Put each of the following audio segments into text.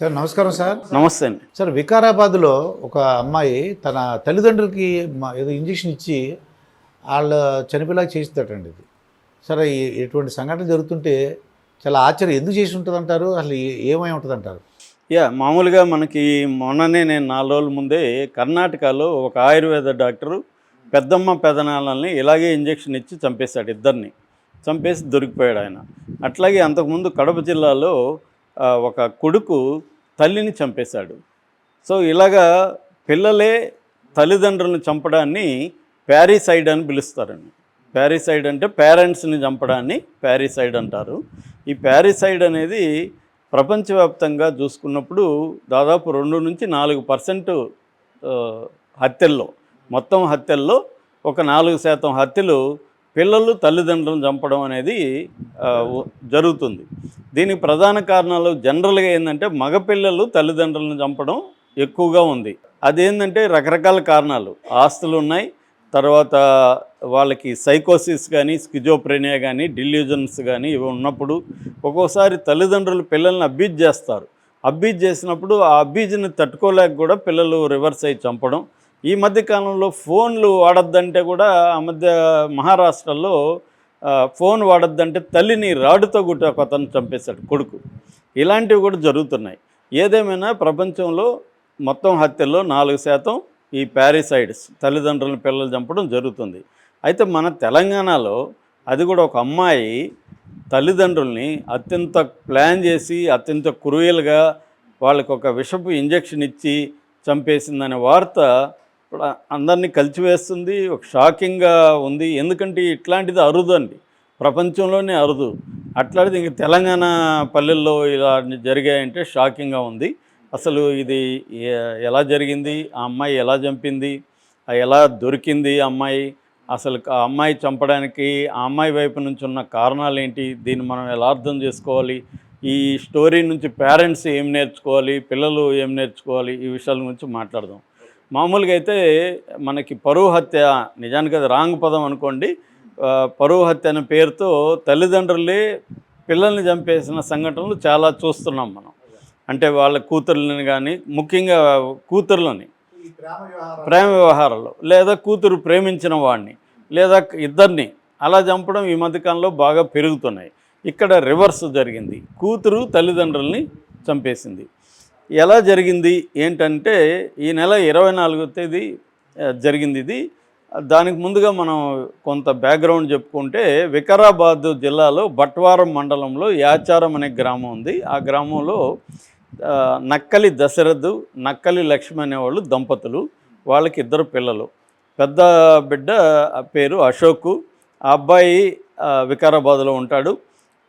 Sir నమస్కారం sir. నమస్తే అండి. సార్ వికారాబాద్లో ఒక అమ్మాయి తన తల్లిదండ్రులకి ఏదో ఇంజెక్షన్ ఇచ్చి వాళ్ళ చనిపోయేలాగా చేస్తుందటండి ఇది. సరే ఇటువంటి సంఘటన జరుగుతుంటే చాలా ఆశ్చర్యం. ఎందుకు చేసి ఉంటుంది అంటారు అసలు ఏమై ఉంటుంది అంటారు యా మామూలుగా మనకి మొన్ననే నేను నాలుగు రోజుల ముందే కర్ణాటకలో ఒక ఆయుర్వేద డాక్టరు పెద్దమ్మ పెదనాలని ఇలాగే ఇంజెక్షన్ ఇచ్చి చంపేశాడు ఇద్దరిని. చంపేసి దొరికిపోయాడు ఆయన. అట్లాగే అంతకుముందు కడప జిల్లాలో ఒక కొడుకు తల్లిని చంపేశాడు. సో ఇలాగా పిల్లలే తల్లిదండ్రులను చంపడాన్ని ప్యారిసైడ్ అని పిలుస్తారండి. ప్యారిసైడ్ అంటే పేరెంట్స్ని చంపడాన్ని ప్యారిసైడ్ అంటారు. ఈ ప్యారిసైడ్ అనేది ప్రపంచవ్యాప్తంగా చూసుకున్నప్పుడు దాదాపు రెండు నుంచి నాలుగు పర్సెంట్ హత్యల్లో మొత్తం హత్యల్లో ఒక నాలుగు శాతం హత్యలు పిల్లలు తల్లిదండ్రులను చంపడం అనేది జరుగుతుంది. దీనికి ప్రధాన కారణాలు జనరల్గా ఏంటంటే మగపిల్లలు తల్లిదండ్రులను చంపడం ఎక్కువగా ఉంది. అదేంటంటే రకరకాల కారణాలు. ఆస్తులు ఉన్నాయి. తర్వాత వాళ్ళకి సైకోసిస్ కానీ స్కిజోప్రెనియా కానీ డిల్యూజన్స్ కానీ ఇవి ఉన్నప్పుడు ఒక్కోసారి తల్లిదండ్రులు పిల్లల్ని అబ్యూజ్ చేస్తారు. అబ్యూజ్ చేసినప్పుడు ఆ అబ్యూజ్ని తట్టుకోలేక కూడా పిల్లలు రివర్స్ అయ్యి చంపడం ఈ మధ్య కాలంలో ఫోన్లు వాడొద్దంటే కూడా ఆ మధ్య మహారాష్ట్రలో ఫోన్ వాడొద్దంటే తల్లిని రాడుతో గుట్టి ఒక అతను చంపేశాడు కొడుకు. ఇలాంటివి కూడా జరుగుతున్నాయి. ఏదేమైనా ప్రపంచంలో మొత్తం హత్యల్లో నాలుగు శాతం ఈ ప్యారిసైడ్స్ తల్లిదండ్రులను పిల్లలు చంపడం జరుగుతుంది. అయితే మన తెలంగాణలో అది కూడా ఒక అమ్మాయి తల్లిదండ్రుల్ని అత్యంత ప్లాన్ చేసి అత్యంత క్రూయల్గా వాళ్ళకి ఒక విషపు ఇంజెక్షన్ ఇచ్చి చంపేసిందనే వార్త ఇప్పుడు అందరినీ కలిచివేస్తుంది ఒక షాకింగ్గా ఉంది. ఎందుకంటే ఇట్లాంటిది అరుదు అండి ప్రపంచంలోనే అరుదు. అట్లాంటిది ఇంక తెలంగాణ పల్లెల్లో ఇలా జరిగాయంటే షాకింగ్గా ఉంది. అసలు ఇది ఎలా జరిగింది? ఆ అమ్మాయి ఎలా చంపింది? ఎలా దొరికింది అమ్మాయి? అసలు ఆ అమ్మాయి చంపడానికి ఆ అమ్మాయి వైపు నుంచి ఉన్న కారణాలు ఏంటి? దీన్ని మనం ఎలా అర్థం చేసుకోవాలి? ఈ స్టోరీ నుంచి పేరెంట్స్ ఏం నేర్చుకోవాలి? పిల్లలు ఏం నేర్చుకోవాలి? ఈ విషయాల గురించి మాట్లాడదాం. మామూలుగా అయితే మనకి పరువు హత్య నిజానికి అది రాంగ్ పదం అనుకోండి. పరువు హత్య అనే పేరుతో తల్లిదండ్రులే పిల్లల్ని చంపేసిన సంఘటనలు చాలా చూస్తున్నాం మనం. అంటే వాళ్ళ కూతుర్లని కానీ ముఖ్యంగా కూతుర్లని ప్రేమ వ్యవహారాలు లేదా కూతురు ప్రేమించిన వాడిని లేదా ఇద్దరిని అలా చంపడం ఈ మధ్యకాలంలో బాగా పెరుగుతున్నాయి. ఇక్కడ రివర్స్ జరిగింది. కూతురు తల్లిదండ్రుల్ని చంపేసింది. ఎలా జరిగింది ఏంటంటే ఈ నెల ఇరవై నాలుగో తేదీ జరిగింది ఇది. దానికి ముందుగా మనం కొంత బ్యాక్గ్రౌండ్ చెప్పుకుంటే వికారాబాద్ జిల్లాలో బట్వారం మండలంలో యాచారం అనే గ్రామం ఉంది. ఆ గ్రామంలో నక్కలి దశరథు నక్కలి లక్ష్మి అనేవాళ్ళు దంపతులు వాళ్ళకి ఇద్దరు పిల్లలు. పెద్ద బిడ్డ పేరు అశోకు ఆ అబ్బాయి వికారాబాద్లో ఉంటాడు.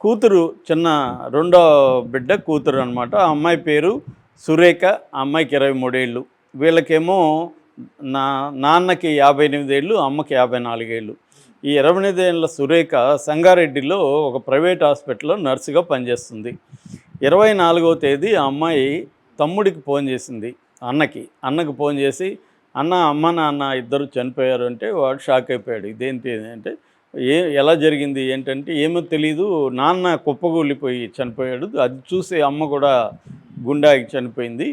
కూతురు చిన్న రెండో బిడ్డ కూతురు అనమాట ఆ అమ్మాయి పేరు సురేఖ ఆ అమ్మాయికి ఇరవై మూడేళ్ళు. వీళ్ళకేమో నా నాన్నకి యాభై ఎనిమిదేళ్ళు అమ్మకి యాభై నాలుగేళ్ళు ఈ ఇరవై ఎనిమిదేళ్ళ సురేఖ సంగారెడ్డిలో ఒక ప్రైవేట్ హాస్పిటల్లో నర్సుగా పనిచేస్తుంది. ఇరవై నాలుగవ తేదీ ఆ అమ్మాయి తమ్ముడికి ఫోన్ చేసింది అన్నకి. అన్నకి ఫోన్ చేసి అన్న అమ్మ నాన్న ఇద్దరు చనిపోయారు అంటే వాడు షాక్ అయిపోయాడు. ఇదేంటి అంటే ఏ ఎలా జరిగింది ఏంటంటే ఏమో తెలీదు. నాన్న కుప్పగూలిపోయి చనిపోయాడు. అది చూసి అమ్మ కూడా గుండాకి చనిపోయింది.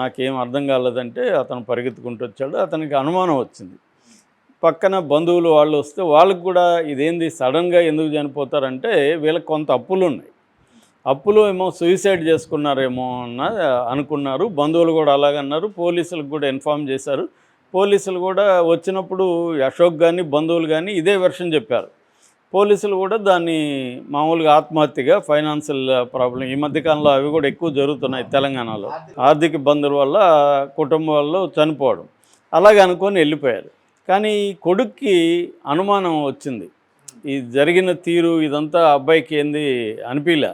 నాకేం అర్థం కాలేదంటే అతను పరిగెత్తుకుంటూ వచ్చాడు. అతనికి అనుమానం వచ్చింది. పక్కన బంధువులు వాళ్ళు వస్తే వాళ్ళకి కూడా ఇదేంది? సడన్గా ఎందుకు చనిపోతారంటే వీళ్ళకి కొంత అప్పులు ఉన్నాయి అప్పులు ఏమో సూసైడ్ చేసుకున్నారేమో అన్న అనుకున్నారు. బంధువులు కూడా అలాగన్నారు పోలీసులకు కూడా ఇన్ఫామ్ చేశారు. పోలీసులు కూడా వచ్చినప్పుడు అశోక్ కానీ బంధువులు కానీ ఇదే వెర్షన్ చెప్పారు. పోలీసులు కూడా దాన్ని మామూలుగా ఆత్మహత్యగా ఫైనాన్షియల్ ప్రాబ్లం ఈ మధ్యకాలంలో అవి కూడా ఎక్కువ జరుగుతున్నాయి తెలంగాణలో. ఆర్థిక ఇబ్బందుల వల్ల కుటుంబం వల్ల చనిపోవడం. అలాగే అనుకొని వెళ్ళిపోయారు. కానీ కొడుక్కి అనుమానం వచ్చింది. ఈ జరిగిన తీరు ఇదంతా అబ్బాయికి ఏంది అనిపించలే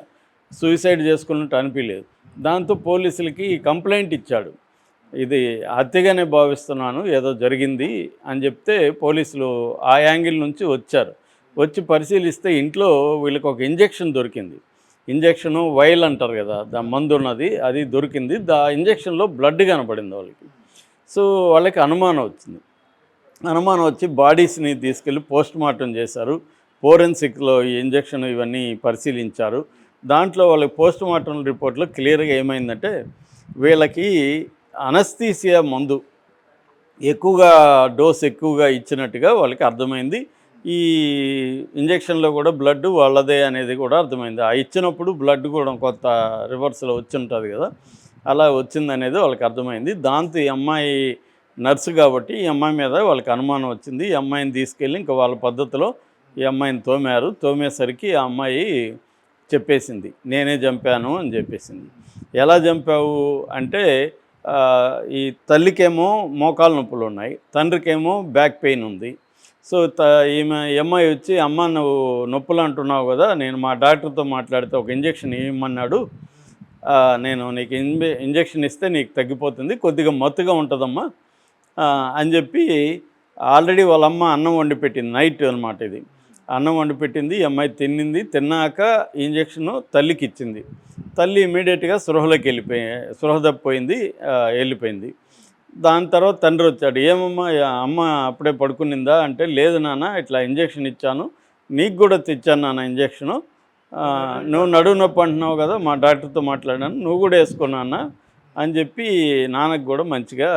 సూసైడ్ చేసుకున్నట్టు అనిపించలేదు దాంతో పోలీసులకి కంప్లైంట్ ఇచ్చాడు. ఇది హత్యగానే భావిస్తున్నాను ఏదో జరిగింది అని చెప్తే పోలీసులు ఆ యాంగిల్ నుంచి వచ్చారు. వచ్చి పరిశీలిస్తే ఇంట్లో వీళ్ళకి ఒక ఇంజెక్షన్ దొరికింది. ఇంజెక్షను వైల్ అంటారు కదా దా మందు ఉన్నది అది దొరికింది దా ఇంజెక్షన్లో బ్లడ్ కనపడింది వాళ్ళకి. సో వాళ్ళకి అనుమానం వచ్చింది. అనుమానం వచ్చి బాడీస్ని తీసుకెళ్ళి పోస్ట్ మార్టం చేశారు. ఫోరెన్సిక్లో ఈ ఇంజెక్షన్ ఇవన్నీ పరిశీలించారు. దాంట్లో వాళ్ళకి పోస్ట్ మార్టం రిపోర్ట్లో క్లియర్గా ఏమైందంటే వీళ్ళకి అనస్థీసియా మందు. ఎక్కువగా డోస్ ఎక్కువగా ఇచ్చినట్టుగా వాళ్ళకి అర్థమైంది. ఈ ఇంజక్షన్లో కూడా బ్లడ్ వాళ్ళదే అనేది కూడా అర్థమైంది. ఆ ఇచ్చినప్పుడు బ్లడ్ కూడా కొంత రివర్స్లో వచ్చి ఉంటుంది కదా. అలా వచ్చింది అనేది వాళ్ళకి అర్థమైంది. దాంతో ఈ అమ్మాయి నర్సు కాబట్టి ఈ అమ్మాయి మీద వాళ్ళకి అనుమానం వచ్చింది. ఈ అమ్మాయిని తీసుకెళ్ళి ఇంకా వాళ్ళ పద్ధతిలో ఈ అమ్మాయిని తోమారు. తోమేసరికి ఆ అమ్మాయి చెప్పేసింది. నేనే చంపాను అని చెప్పేసింది. ఎలా చంపావు? అంటే ఈ తల్లికేమో మోకాలు నొప్పులు ఉన్నాయి తండ్రికేమో బ్యాక్ పెయిన్ ఉంది. సో త ఈమె అమ్మాయి వచ్చి అమ్మ నువ్వు నొప్పులు అంటున్నావు కదా నేను మా డాక్టర్తో మాట్లాడితే ఒక ఇంజెక్షన్ ఇవ్వమన్నాడు. నేను నీకు ఇంజె ఇంజెక్షన్ ఇస్తే నీకు తగ్గిపోతుంది కొద్దిగా మత్తుగా ఉంటుందమ్మా. అని చెప్పి ఆల్రెడీ వాళ్ళ అమ్మ అన్నం వండి పెట్టింది నైట్ అనమాట ఇది. అన్నం వండి పెట్టింది ఈ అమ్మాయి తిన్నింది తిన్నాక ఇంజెక్షన్ తల్లికి ఇచ్చింది తల్లి ఇమీడియట్గా సృహలోకి వెళ్ళిపోయి స్పృహ తప్పిపోయింది వెళ్ళిపోయింది. దాని తర్వాత తండ్రి వచ్చాడు ఏమమ్మా అమ్మ అప్పుడే పడుకునిందా? అంటే లేదు నాన్న ఇట్లా ఇంజెక్షన్ ఇచ్చాను నీకు కూడా తెచ్చాను నాన్న ఇంజెక్షను నువ్వు నడువు నొప్పి అంటున్నావు కదా మా డాక్టర్తో మాట్లాడాను నువ్వు కూడా వేసుకున్నాన్న అని చెప్పి నాన్నకు కూడా మంచిగా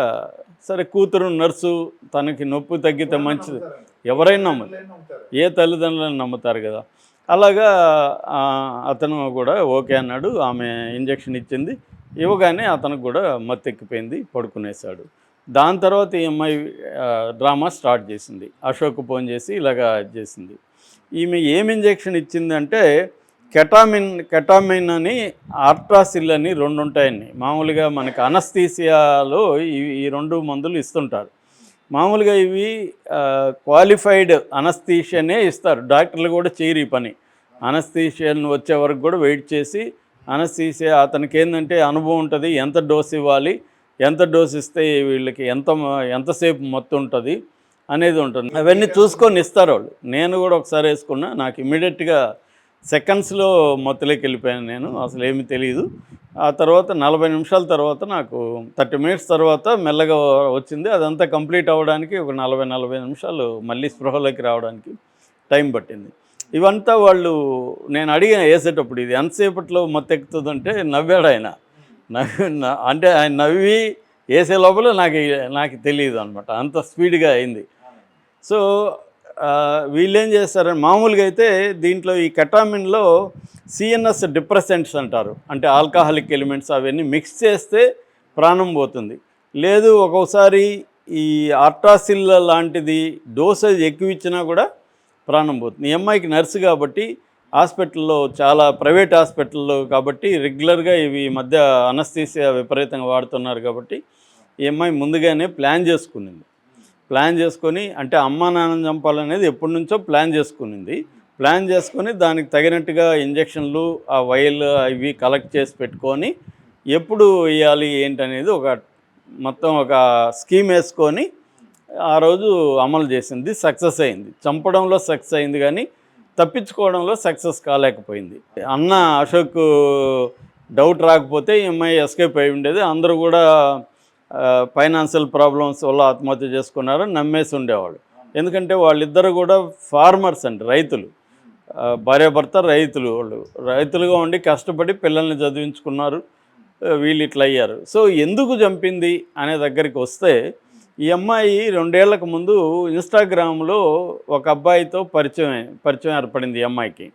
సరే కూతురు నర్సు తనకి నొప్పి తగ్గితే మంచిది. ఎవరైనా నమ్మదు ఏ తల్లిదండ్రులను నమ్ముతారు కదా. అలాగా అతను కూడా ఓకే అన్నాడు. ఆమె ఇంజెక్షన్ ఇచ్చింది. ఇవ్వగానే అతనికి కూడా మత్తెక్కిపోయింది పడుకునేశాడు. దాని తర్వాత ఈ అమ్మాయి డ్రామా స్టార్ట్ చేసింది. అశోక్ ఫోన్ చేసి ఇలాగా చేసింది. ఈమె ఏం ఇంజెక్షన్ ఇచ్చిందంటే కెటామిన్ కెటామిన్ అని ఆర్ట్రాసిల్ అని రెండు ఉంటాయండి మామూలుగా మనకి అనస్థీసియాలో ఈ ఈ రెండు మందులు ఇస్తుంటారు. మామూలుగా ఇవి క్వాలిఫైడ్ అనస్థీషియనే ఇస్తారు. డాక్టర్లు కూడా చేయరు ఈ పని. అనస్థీషియన్ వచ్చే వరకు కూడా వెయిట్ చేసి అనస్థీషియా అతనికి ఏంటంటే అనుభవం ఉంటుంది ఎంత డోస్ ఇవ్వాలి ఎంత డోస్ ఇస్తే వీళ్ళకి ఎంత ఎంతసేపు మొత్తం ఉంటుంది అనేది ఉంటుంది. అవన్నీ చూసుకొని ఇస్తారు వాళ్ళు. నేను కూడా ఒకసారి వేసుకున్నా నాకు ఇమీడియట్గా సెకండ్స్లో మొత్తలోకి వెళ్ళిపోయాను నేను అసలు ఏమీ తెలియదు ఆ తర్వాత నలభై నిమిషాల తర్వాత నాకు థర్టీ మినిట్స్ తర్వాత మెల్లగా వచ్చింది. అదంతా కంప్లీట్ అవ్వడానికి ఒక నలభై నలభై నిమిషాలు మళ్ళీ స్పృహలోకి రావడానికి టైం పట్టింది. ఇవంతా వాళ్ళు నేను అడిగిన వేసేటప్పుడు ఇది ఎంతసేపట్లో మొత్తెక్కుతుందంటే నవ్వాడు ఆయన. నవ్వి అంటే ఆయన నవ్వి వేసే లోపల నాకు నాకు తెలియదు అనమాట అంత స్పీడ్గా అయింది. సో వీళ్ళు ఏం మామూలుగా అయితే దీంట్లో ఈ కెటామిన్లో సిఎన్ఎస్ డిప్రెసెంట్స్ అంటారు. అంటే ఆల్కహాలిక్ ఎలిమెంట్స్ అవన్నీ మిక్స్ చేస్తే ప్రాణం పోతుంది. లేదు ఒక్కోసారి ఈ ఆర్టాసిల్ లాంటిది డోసేజ్ ఎక్కువ ఇచ్చినా కూడా ప్రాణం పోతుంది. ఈ అమ్మాయికి నర్సు కాబట్టి హాస్పిటల్లో చాలా ప్రైవేట్ హాస్పిటల్లో కాబట్టి రెగ్యులర్గా ఇవి ఈ మధ్య అనస్థీసియా విపరీతంగా వాడుతున్నారు కాబట్టి ఈ అమ్మాయి ముందుగానే ప్లాన్ చేసుకునింది. ప్లాన్ చేసుకొని అంటే అమ్మా నాన్న చంపాలనేది ఎప్పటి నుంచో ప్లాన్ చేసుకునింది. ప్లాన్ చేసుకొని దానికి తగినట్టుగా ఇంజక్షన్లు ఆ వైల్ ఇవి కలెక్ట్ చేసి పెట్టుకొని ఎప్పుడు వేయాలి ఏంటనేది ఒక మొత్తం ఒక స్కీమ్ వేసుకొని ఆ రోజు అమలు చేసింది సక్సెస్ అయింది. చంపడంలో సక్సెస్ అయింది కానీ తప్పించుకోవడంలో సక్సెస్ కాలేకపోయింది. అన్న అశోక్ డౌట్ రాకపోతే ఈ అమ్మాయి ఎస్కేప్ అయి ఉండేది. అందరూ కూడా ఫైనాన్షియల్ ప్రాబ్లమ్స్ వల్ల ఆత్మహత్య చేసుకున్నారు నమ్మేసి ఉండేవాళ్ళు. ఎందుకంటే వాళ్ళిద్దరు కూడా ఫార్మర్స్ అండి రైతులు. భార్యాభర్త రైతులు వాళ్ళు. రైతులుగా ఉండి కష్టపడి పిల్లల్ని చదివించుకున్నారు వీళ్ళు ఇట్లా అయ్యారు. సో ఎందుకు చంపింది అనే దగ్గరికి వస్తే ఈ అమ్మాయి రెండేళ్ళకు ముందు ఇన్స్టాగ్రామ్లో ఒక అబ్బాయితో పరిచయం పరిచయం ఏర్పడింది ఈ అమ్మాయికి.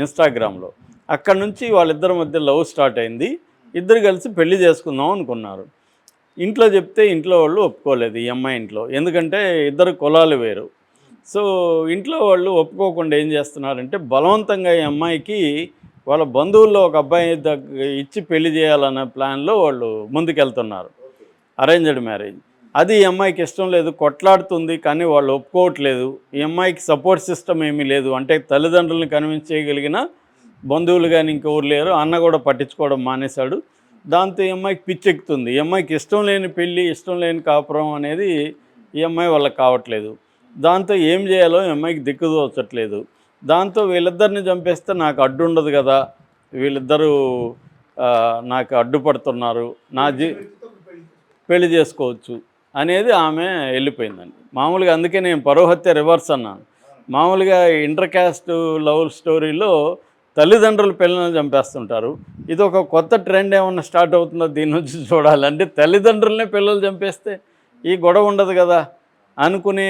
ఇన్స్టాగ్రామ్లో అక్కడ నుంచి వాళ్ళిద్దరి మధ్య లవ్ స్టార్ట్ అయింది. ఇద్దరు కలిసి పెళ్ళి చేసుకుందాం అనుకున్నారు. ఇంట్లో చెప్తే ఇంట్లో వాళ్ళు ఒప్పుకోలేదు ఈ అమ్మాయి ఇంట్లో. ఎందుకంటే ఇద్దరు కులాలు వేరు. సో ఇంట్లో వాళ్ళు ఒప్పుకోకుండా ఏం చేస్తున్నారంటే బలవంతంగా ఈ అమ్మాయికి వాళ్ళ బంధువుల్లో ఒక అబ్బాయి దగ్గర ఇచ్చి పెళ్ళి చేయాలన్న ప్లాన్లో వాళ్ళు ముందుకెళ్తున్నారు. Arranged marriage. అది ఈ అమ్మాయికి ఇష్టం లేదు కొట్లాడుతుంది కానీ వాళ్ళు ఒప్పుకోవట్లేదు. ఈ అమ్మాయికి సపోర్ట్ సిస్టమ్ ఏమీ లేదు. అంటే తల్లిదండ్రులను కన్విన్స్ చేయగలిగిన బంధువులు కానీ ఇంకెవరు లేరు. అన్న కూడా పట్టించుకోవడం మానేశాడు. దాంతో ఈ అమ్మాయికి పిచ్చెక్కుతుంది. ఈ అమ్మాయికి ఇష్టం లేని పెళ్ళి ఇష్టం లేని కాపురం అనేది ఈ అమ్మాయి వాళ్ళకి కావట్లేదు. దాంతో ఏం చేయాలో ఈ అమ్మాయికి దిక్కు తోచట్లేదు దాంతో వీళ్ళిద్దరిని చంపేస్తే నాకు అడ్డు ఉండదు కదా. వీళ్ళిద్దరూ నాకు అడ్డుపడుతున్నారు నా జీ పెళ్ళి చేసుకోవచ్చు అనేది ఆమె వెళ్ళిపోయిందండి. మామూలుగా అందుకే నేను పరోహత్య రివర్స్ అన్నాను. మామూలుగా ఇంటర్ క్యాస్ట్ లవ్ స్టోరీలో తల్లిదండ్రులు పిల్లల్ని చంపేస్తుంటారు. ఇది ఒక కొత్త ట్రెండ్ ఏమన్నా స్టార్ట్ అవుతుందో దీని నుంచి చూడాలంటే తల్లిదండ్రులనే పిల్లలు చంపేస్తే ఈ గొడవ ఉండదు కదా అనుకునే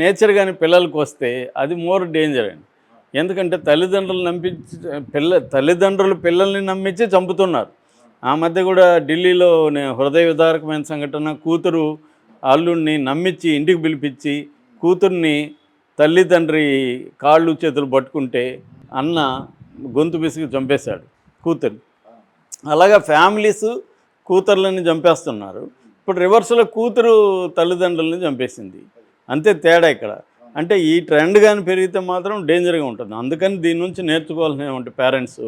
నేచర్ కానీ పిల్లలకు వస్తే అది మోర్ డేంజర్ అండి. ఎందుకంటే తల్లిదండ్రులు నమ్మించి పిల్ల తల్లిదండ్రులు పిల్లల్ని నమ్మించి చంపుతున్నారు. ఆ మధ్య కూడా ఢిల్లీలో హృదయ విదారకమైన సంఘటన కూతురు అల్లుడిని నమ్మించి ఇంటికి పిలిపించి కూతుర్ని తల్లిదండ్రి కాళ్ళు చేతులు పట్టుకుంటే అన్న గొంతు పిసికి చంపేశాడు కూతురు అలాగా ఫ్యామిలీస్ కూతుర్లని చంపేస్తున్నారు. ఇప్పుడు రివర్స్లో కూతురు తల్లిదండ్రులని చంపేసింది. అంతే తేడా ఇక్కడ. అంటే ఈ ట్రెండ్ కానీ పెరిగితే మాత్రం డేంజర్గా ఉంటుంది. అందుకని దీని నుంచి నేర్చుకోవాల్సినటువంటి పేరెంట్స్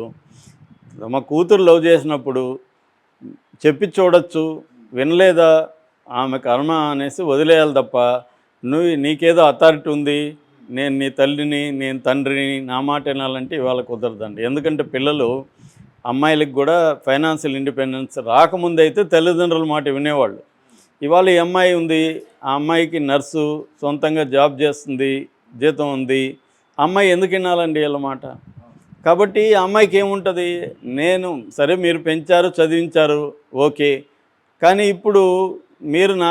తమ కూతురు లవ్ చేసినప్పుడు చెప్పి చూడొచ్చు వినలేదా? ఆమె కర్మ అనేసి వదిలేయాలి తప్ప నువ్వు నీకేదో అథారిటీ ఉంది నేను నీ తల్లిని నేను తండ్రిని నా మాట వినాలంటే ఇవాళ కుదరదండి. ఎందుకంటే పిల్లలు అమ్మాయిలకు కూడా ఫైనాన్షియల్ ఇండిపెండెన్స్ రాకముందు అయితే తల్లిదండ్రుల మాట వినేవాళ్ళు. ఇవాళ ఈ అమ్మాయి ఉంది ఆ అమ్మాయికి నర్సు సొంతంగా జాబ్ చేస్తుంది జీతం ఉంది. అమ్మాయి ఎందుకు వినాలండి వీళ్ళ మాట? కాబట్టి ఆ అమ్మాయికి ఏముంటుంది? నేను సరే మీరు పెంచారు చదివించారు ఓకే. కానీ ఇప్పుడు మీరు నా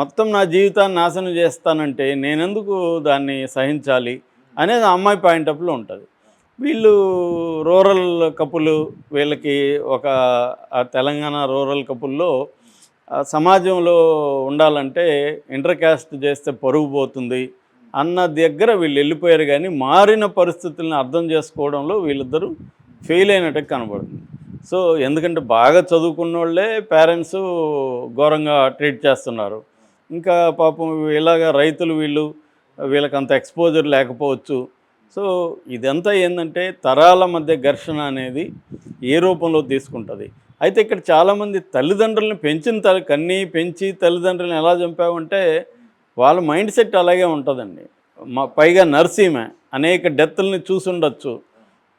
మొత్తం నా జీవితాన్ని నాశనం చేస్తానంటే నేనెందుకు దాన్ని సహించాలి అనేది ఆ అమ్మాయి పాయింట్ ఆఫ్లో ఉంటుంది. వీళ్ళు రూరల్ కపులు వీళ్ళకి ఒక తెలంగాణ రూరల్ కపుల్లో సమాజంలో ఉండాలంటే ఇంటర్ క్యాస్ట్ చేస్తే పరుగు పోతుంది అన్న దగ్గర వీళ్ళు వెళ్ళిపోయారు కానీ మారిన పరిస్థితులను అర్థం చేసుకోవడంలో వీళ్ళిద్దరూ ఫెయిల్ అయినట్టు కనబడుతుంది. సో ఎందుకంటే బాగా చదువుకున్న వాళ్ళే పేరెంట్స్ ఘోరంగా ట్రీట్ చేస్తున్నారు. ఇంకా పాపం ఇలాగ రైతులు వీళ్ళు వీళ్ళకి అంత ఎక్స్పోజర్ లేకపోవచ్చు. సో ఇదంతా ఏంటంటే తరాల మధ్య ఘర్షణ అనేది ఏ రూపంలో తీసుకుంటుంది. అయితే ఇక్కడ చాలామంది తల్లిదండ్రులను పెంచిన తల్లి కన్నీ పెంచి తల్లిదండ్రులను ఎలా చంపామంటే వాళ్ళ మైండ్ సెట్ అలాగే ఉంటుందండి. మా పైగా నర్సీమే అనేక డెత్ల్ని చూసుండొచ్చు.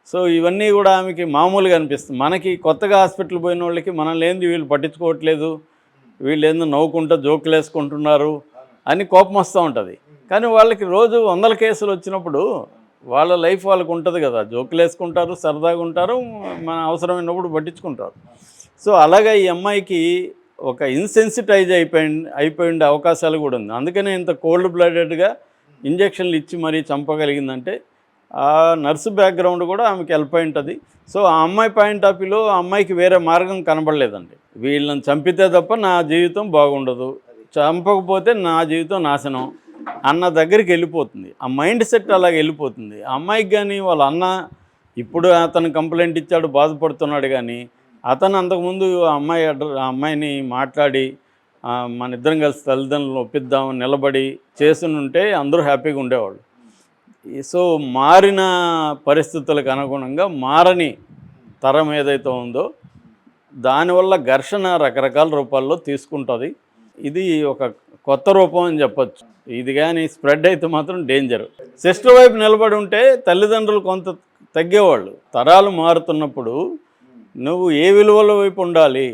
సో ఇవన్నీ కూడా ఆమెకి మామూలుగా అనిపిస్తుంది. మనకి కొత్తగా హాస్పిటల్ పోయిన వాళ్ళకి మనల్ని ఏంది వీళ్ళు పట్టించుకోవట్లేదు. వీళ్ళు ఏందో నవ్వుకుంటూ జోకులు వేసుకుంటున్నారు అని కోపం వస్తూ ఉంటుంది. కానీ వాళ్ళకి రోజు వందల కేసులు వచ్చినప్పుడు వాళ్ళ లైఫ్ వాళ్ళకు ఉంటుంది కదా. జోకులు వేసుకుంటారు సరదాగా ఉంటారు మన అవసరమైనప్పుడు పట్టించుకుంటారు. సో అలాగా ఈ అమ్మాయికి ఒక ఇన్సెన్సిటైజ్ అయిపోయి అయిపోయిండే అవకాశాలు కూడా ఉంది. అందుకనే ఇంత కోల్డ్ బ్లడెడ్గా ఇంజక్షన్లు ఇచ్చి మరీ చంపగలిగిందంటే ఆ నర్సు బ్యాక్గ్రౌండ్ కూడా ఆమెకి హెల్ప్ అయి ఉంటుంది. సో ఆ అమ్మాయి పాయింట్ ఆఫ్ వ్యూలో ఆ అమ్మాయికి వేరే మార్గం కనబడలేదండి. వీళ్ళని చంపితే తప్ప నా జీవితం బాగుండదు. చంపకపోతే నా జీవితం నాశనం అన్న దగ్గరికి వెళ్ళిపోతుంది. ఆ మైండ్ సెట్ అలాగ వెళ్ళిపోతుంది. అమ్మాయికి కానీ వాళ్ళ అన్న ఇప్పుడు అతను కంప్లైంట్ ఇచ్చాడు బాధపడుతున్నాడు కానీ అతను అంతకుముందు ఆ అమ్మాయి ఆ అమ్మాయిని మాట్లాడి మన ఇద్దరం కలిసి తల్లిదండ్రులను ఒప్పిద్దాం నిలబడి చేసునుంటే అందరూ హ్యాపీగా ఉండేవాళ్ళు. సో మారిన పరిస్థితులకు అనుగుణంగా మారని తరం ఏదైతే ఉందో దానివల్ల ఘర్షణ రకరకాల రూపాల్లో తీసుకుంటుంది. ఇది ఒక కొత్త రూపం అని చెప్పొచ్చు. ఇది కానీ స్ప్రెడ్ అయితే మాత్రం డేంజర్. సిస్టర్ వైపు నిలబడి ఉంటే తల్లిదండ్రులు కొంత తగ్గేవాళ్ళు. తరాలు మారుతున్నప్పుడు నువ్వు ఏ విలువల వైపు ఉండాలి?